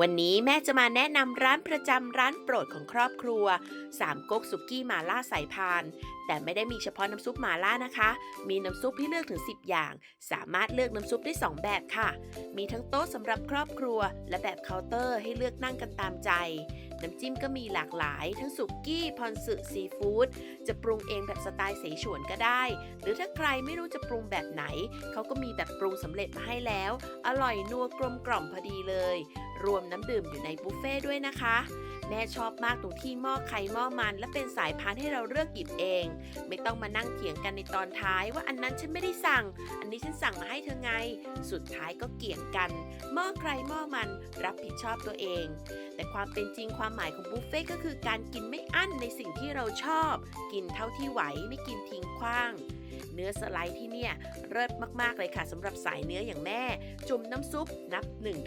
วันนี้แม่จะมาแนะนำร้านประจำร้านโปรดของครอบครัว สามก๊กสุกี้หมาล่าสายพาน แต่ไม่ได้มีเฉพาะน้ำซุปหมาล่านะคะ มีน้ำซุปให้เลือกถึง 10 อย่าง สามารถเลือกน้ำซุปได้ 2 แบบค่ะ มีทั้งโต๊ะสำหรับครอบครัว และแบบเคาน์เตอร์ให้เลือกนั่งกันตามใจ น้ำจิ้มก็มีหลากหลาย ทั้งสุกี้พอนสึซีฟู้ดจะปรุงเองแบบสไตล์เสฉวนก็ได้ หรือถ้าใครไม่รู้จะปรุงแบบไหน เขาก็มีแบบปรุงสำเร็จมาให้แล้ว อร่อยนัวกลมกล่อมพอดีเลย รวมน้ำดื่มอยู่ในบุฟเฟ่ด้วยนะคะ แม่ชอบมากตรงที่หม้อไข่หม้อมันและเป็นสายพานให้เราเลือกหยิบเอง ไม่ต้องมานั่งเถียงกันในตอนท้ายว่าอันนั้นฉันไม่ได้สั่ง อันนี้ฉันสั่งมาให้เธอไง สุดท้ายก็เกี่ยงกันหม้อใครหม้อมันรับผิดชอบตัวเอง แต่ความเป็นจริงความหมายของบุฟเฟ่ก็คือการกินไม่อั้นในสิ่งที่เราชอบ กินเท่าที่ไหวไม่กินทิ้งขว้างเนื้อสไลด์ที่เนี่ยเลิศมาก ๆ เลยค่ะสำหรับสายเนื้ออย่างแม่ จุ่มน้ำซุปนับ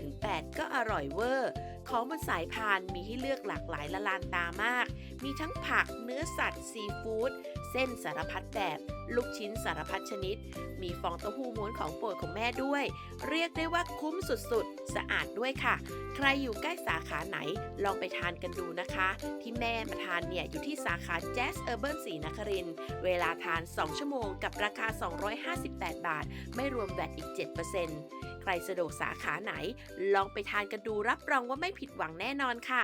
1-8 ก็อร่อยเวอร์ ของบนสายพานมีให้เลือกหลากหลายละลานตามาก มีทั้งผัก เนื้อสัตว์ ซีฟู้ด เส้นสารพัดแบบ ลูกชิ้นสารพัดชนิด มีฟองเต้าหู้ม้วนของโปรดของแม่ด้วย เรียกได้ว่าคุ้มสุดๆ สะอาดด้วยค่ะ ใครอยู่ใกล้สาขาไหนลองไปทานกันดูนะคะ ที่แม่มาทานเนี่ย อยู่ที่สาขา Jazz Urban ศรีนครินเวลาทาน 2 ชั่วโมงกับราคา 258 บาท ไม่รวมแวตอีก 7%ใครสะดวกสาขาไหน ลองไปทานกันดูรับรองว่าไม่ผิดหวังแน่นอนค่ะ